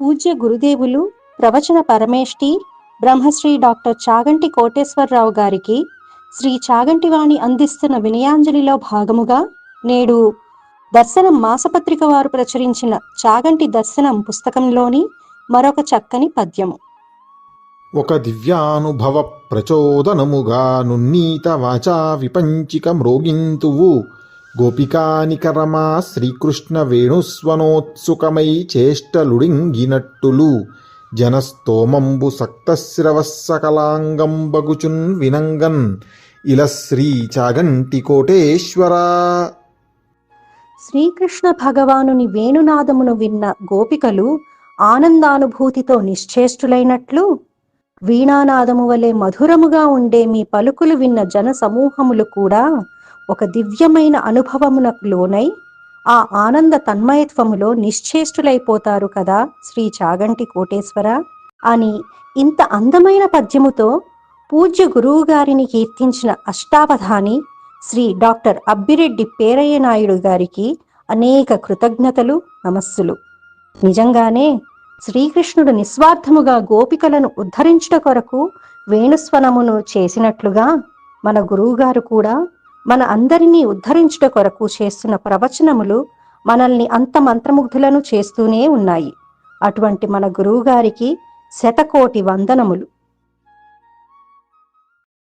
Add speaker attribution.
Speaker 1: పూజ్య గురుదేవులు ప్రవచన పరమేష్టి బ్రహ్మశ్రీ డాక్టర్ చాగంటి కోటేశ్వరరావు గారికి శ్రీ చాగంటివాణి అందిస్తున్న వినయాంజలిలో భాగముగా నేడు దర్శనం మాసపత్రిక వారు ప్రచురించిన చాగంటి దర్శనం పుస్తకంలోని మరొక చక్కని పద్యము.
Speaker 2: ఒక దివ్యానుభవ ప్రచోదనముగా నున్నీత వాచా విపంచిక మ్రోగింతువు గోపికానికరమా శ్రీకృష్ణ వేణుస్వనోత్సుకమై చేష్టలుడింగినట్టులు. జనస్తోమంబు సక్తశ్రవస్సకలాంగంబగుచున్ వినంగన్. ఇల శ్రీ చాగంటి కోటేశ్వరా
Speaker 1: శ్రీకృష్ణ భగవానుని వేణునాదమును విన్న గోపికలు ఆనందానుభూతితో నిశ్చేష్టులైనట్లు వీణానాదము వలె మధురముగా ఉండే మీ పలుకులు విన్న జన సమూహములు కూడా ఒక దివ్యమైన అనుభవమునకు లోనై ఆ ఆనంద తన్మయత్వములో నిశ్చేష్టులైపోతారు కదా శ్రీ చాగంటి కోటేశ్వర. అని ఇంత అందమైన పద్యముతో పూజ్య గురువు గారిని కీర్తించిన అష్టావధాని శ్రీ డాక్టర్ అబ్బిరెడ్డి పేరయ్య నాయుడు గారికి అనేక కృతజ్ఞతలు నమస్సులు. నిజంగానే శ్రీకృష్ణుడు నిస్వార్థముగా గోపికలను ఉద్ధరించుట కొరకు వేణుస్వనమును చేసినట్లుగా మన గురువుగారు కూడా మన అందరినీ ఉద్ధరించుట కొరకు చేస్తున్న ప్రవచనములు మనల్ని అంత మంత్రముగ్ధులను చేస్తూనే ఉన్నాయి. అటువంటి మన గురువుగారికి శతకోటి వందనములు.